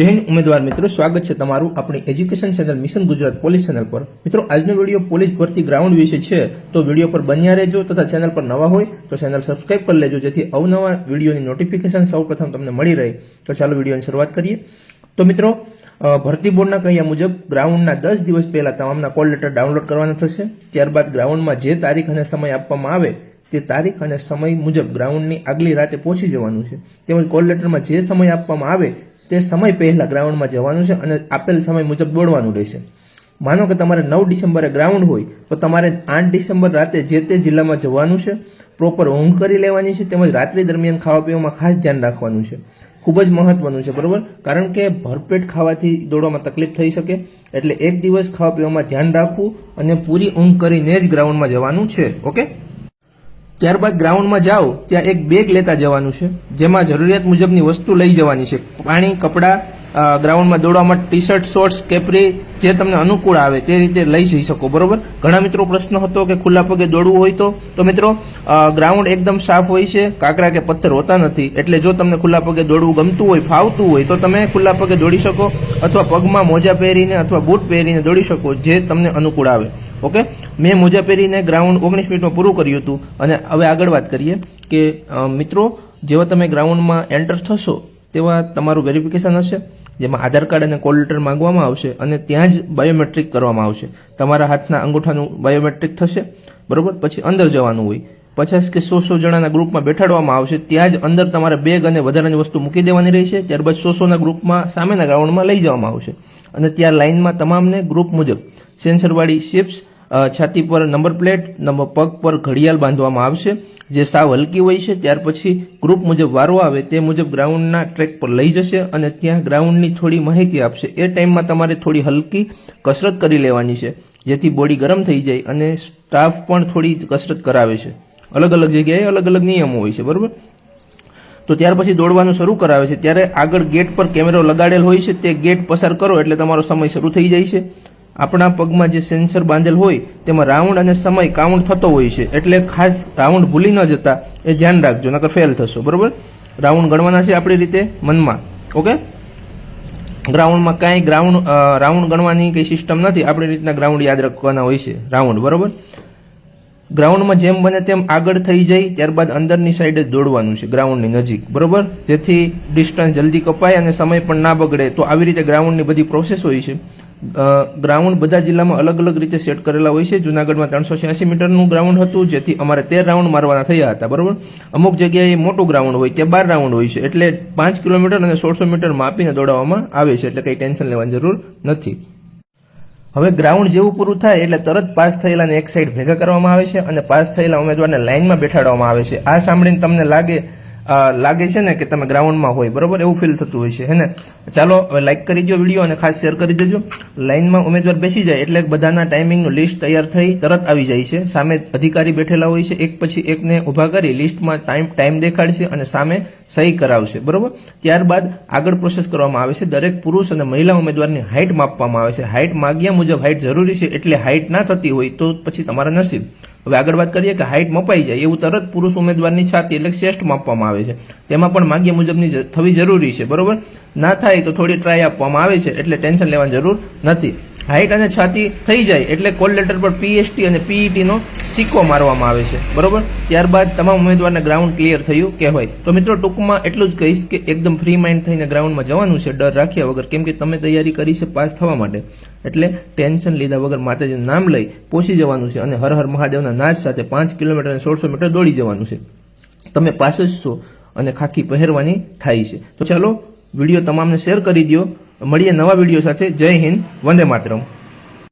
જય હિન્દ, ઉમેદવાર મિત્રો, સ્વાગત છે તમારું આપણી education channel mission Gujarat police channel પર. મિત્રો, આજનો વીડિયો પોલીસ ભરતી ગ્રાઉન્ડ વિશે છે, તો વીડિયો પર બન્યા રહેજો તથા ચેનલ પર નવા હોય, તો ચેનલ સબસ્ક્રાઇબ કરી લેજો, જેથી અવનવા વિડીયોની નોટિફિકેશન સૌપ્રથમ તમને મળી રહે. તો ચાલો વિડીયોની શરૂઆત કરીએ. તો મિત્રો ભરતી બોર્ડના કહ્યા મુજબ ગ્રાઉન્ડના દસ દિવસ પહેલા તમામના કોલ લેટર ડાઉનલોડ કરવાના થશે. ત્યારબાદ ગ્રાઉન્ડમાં જે તારીખ અને સમય આપવામાં આવે, તે તારીખ અને સમય મુજબ ગ્રાઉન્ડની આગલી રાતે પહોંચી જવાનું છે. તેમજ કોલ લેટરમાં જે સમય આપવામાં આવે તે સમય પહેલા ગ્રાઉન્ડમાં જવાનું છે અને આપેલ સમય મુજબ દોડવાનું રહેશે. માનો કે તમારે નવ ડિસેમ્બરે ગ્રાઉન્ડ હોય, તો તમારે આઠ ડિસેમ્બર રાતે જે તે જિલ્લામાં જવાનું છે પ્રોપર ઊંઘ કરી લેવાની છે, તેમજ રાત્રિ દરમિયાન ખાવા પીવામાં ખાસ ધ્યાન રાખવાનું છે. ખૂબ જ મહત્વનું છે, બરોબર? કારણ કે ભરપેટ ખાવાથી દોડવામાં તકલીફ થઈ શકે, એટલે એક દિવસ ખાવા પીવામાં ધ્યાન રાખવું અને પૂરી ઊંઘ કરીને જ ગ્રાઉન્ડમાં જવાનું છે, ઓકે? ત્યારબાદ ગ્રાઉન્ડમાં જાઓ, ત્યાં એક બેગ લેતા જવાનું છે, જેમાં જરૂરિયાત મુજબની વસ્તુ લઈ જવાની છે. પાણી, કપડાં ગ્રાઉન્ડમાં દોડવા માટે ટી શર્ટ શોર્ટ્સ, કેપરી જે તમને અનુકૂળ આવે તે રીતે લઈ જઈ શકો, બરોબર? ઘણા મિત્રો પ્રશ્ન હતો કે ખુલ્લા પગે દોડવું હોય તો? તો મિત્રો ગ્રાઉન્ડ એકદમ સાફ હોય છે, કાંકરા કે પથ્થર હોતા નથી, એટલે જો તમને ખુલ્લા પગે દોડવું ગમતું હોય, ફાવતું હોય, તો તમે ખુલ્લા પગે દોડી શકો અથવા પગમાં મોજા પહેરીને અથવા બૂટ પહેરીને દોડી શકો, જે તમને અનુકૂળ આવે. ઓકે? મેં મોજા પહેરીને ગ્રાઉન્ડ ઓગણીસ મિનિટમાં પૂરું કર્યું હતું, અને હવે આગળ વાત કરીએ કે મિત્રો, જેવા તમે ગ્રાઉન્ડમાં એન્ટર થશો, તેવા તમારું વેરિફિકેશન હશે. જેમાં આધાર કાર્ડ અને કોલ લેટર માંગવામાં આવશે અને ત્યાં જ બાયોમેટ્રિક કરવામાં આવશે. તમારા હાથના અંગૂઠાનું બાયોમેટ્રિક થશે, બરોબર? પછી અંદર જવાનું હોય. પચાસ કે સો સો જણાના ગ્રુપમાં બેઠાડવામાં આવશે, ત્યાં જ અંદર તમારે બેગ અને વધારાની વસ્તુ મૂકી દેવાની રહેશે, ત્યારબાદ સો સોના ગ્રુપમાં સામેના ગ્રાઉન્ડમાં લઈ જવામાં આવશે. અને ત્યાં લાઇનમાં તમામને ગ્રુપ મુજબ સેન્સરવાળી શિપ્સ છાતી પર નંબર પ્લેટ, નંબર પગ પર ઘડિયાળ બાંધવામાં આવશે. જે સાવ હલકી હોય છે, ત્યાર પછી ગ્રુપ મુજબ વારો આવે તે મુજબ ગ્રાઉન્ડના ટ્રેક પર લઈ જશે અને ત્યાં ગ્રાઉન્ડની થોડી માહિતી આપશે. એ ટાઈમમાં તમારે થોડી હલકી કસરત કરી લેવાની છે, જેથી બોડી ગરમ થઈ જાય અને સ્ટાફ પણ થોડી કસરત કરાવે છે. અલગ અલગ જગ્યાએ અલગ અલગ નિયમો હોય છે, બરાબર? તો ત્યાર પછી દોડવાનું શરૂ કરાવે છે. ત્યારે આગળ ગેટ પર કેમેરો લગાડેલ હોય છે, તે ગેટ પસાર કરો એટલે તમારો સમય શરૂ થઈ જાય છે. આપણા પગમાં જે સેન્સર બાંધેલ હોય, તેમાં રાઉન્ડ અને સમય કાઉન્ટ થતો હોય છે. એટલે ખાસ રાઉન્ડ ભૂલી ન જતા એ ધ્યાન રાખજો, નકર ફેલ થશો. બરોબર? રાઉન્ડ ગણવાના છે આપણી રીતે મનમાં. ઓકે? ગ્રાઉન્ડમાં કાંઈ ગ્રાઉન્ડ રાઉન્ડ ગણવાની કંઈ સિસ્ટમ નથી. આપણી રીતના ગ્રાઉન્ડ યાદ રાખવાના હોય છે. રાઉન્ડ, બરોબર? ગ્રાઉન્ડમાં જેમ બને તેમ આગળ થઈ જાય, ત્યારબાદ અંદરની સાઈડે દોડવાનું છે, ગ્રાઉન્ડની નજીક. બરોબર? જેથી ડિસ્ટન્સ જલ્દી કપાય અને સમય પણ ના બગડે. તો આવી રીતે ગ્રાઉન્ડની બધી પ્રોસેસ હોય છે. ગ્રાઉન્ડ બધા જિલ્લામાં અલગ અલગ રીતે સેટ કરેલા હોય છે. જુનાગઢમાં ત્રણસો છ્યાસી મીટરનું ગ્રાઉન્ડ હતું, જેથી અમારે તેર રાઉન્ડ મારવાના થયા હતા, બરોબર? અમુક જગ્યાએ મોટું ગ્રાઉન્ડ હોય ત્યાં બાર રાઉન્ડ હોય છે. એટલે પાંચ કિલોમીટર અને સોળસો મીટર માપીને દોડાવવામાં આવે છે, એટલે કંઈ ટેન્શન લેવાની જરૂર નથી. હવે ગ્રાઉન્ડ જેવું પૂરું થાય એટલે તરત પાસ થયેલાને એક સાઈડ ભેગા કરવામાં આવે છે અને પાસ થયેલા ઉમેદવારને લાઇનમાં બેઠાડવામાં આવે છે. આ સાંભળીને તમને લાગે લાગે છે ને કે તમે ગ્રાઉન્ડમાં હોય, બરોબર? એવું ફીલ થતું હોય છે, હે ને? ચાલો લાઈક કરી દો વીડિયો અને ખાસ શેર કરી દેજો. લાઇનમાં ઉમેદવાર બેસી જાય એટલે બધાના ટાઈમિંગનું લિસ્ટ તૈયાર થઈ તરત આવી જાય છે. સામે અધિકારી બેઠેલા હોય છે, એક પછી એકને ઊભા કરી લિસ્ટમાં ટાઈમ ટાઈમ દેખાડશે અને સામે સહી કરાવશે, બરોબર? ત્યારબાદ આગળ પ્રોસેસ કરવામાં આવે છે. દરેક પુરુષ અને મહિલા ઉમેદવારની હાઇટ માપવામાં આવે છે. હાઇટ માગ્યા મુજબ હાઇટ જરૂરી છે, એટલે હાઇટ ના થતી હોય તો પછી તમારા નસીબ. હવે આગળ વાત કરીએ કે હાઇટ મપાઈ જાય, એવું તરત પુરુષ ઉમેદવારની છાતી એટલે શ્રેષ્ઠ માપવામાં આવે છે. તેમાં પણ માગ્યા મુજબની થવી જરૂરી છે, બરોબર? ના થાય તો થોડી ટ્રાય આપવામાં આવે છે, એટલે ટેન્શન લેવાની જરૂર નથી. હાઇટ અને છાતી થઈ જાય એટલે કોલ લેટર પર પીએસટી અને પીઈટીનો સિક્કો મારવામાં આવે છે, બરોબર? ત્યારબાદ તમામ ઉમેદવારને ગ્રાઉન્ડ ક્લિયર થયું કહેવાય. તો મિત્રો, ટૂંકમાં એટલું જ કહીશ કે એકદમ ફ્રી માઇન્ડ થઈને ગ્રાઉન્ડમાં જવાનું છે, ડર રાખ્યા વગર, કેમ કે તમે તૈયારી કરી છે પાસ થવા માટે. એટલે ટેન્શન લીધા વગર માતાજીનું નામ લઈ પહોંચી જવાનું છે અને હર હર મહાદેવના નાચ સાથે પાંચ કિલોમીટર અને સોળસો મીટર દોડી જવાનું છે. તમે પાસે જ છો અને ખાખી પહેરવાની થાય છે. તો ચાલો વીડિયો તમામને શેર કરી દો મળીએ નવા વીડિયો સાથે. જય હિન્દ. વંદે માતરમ.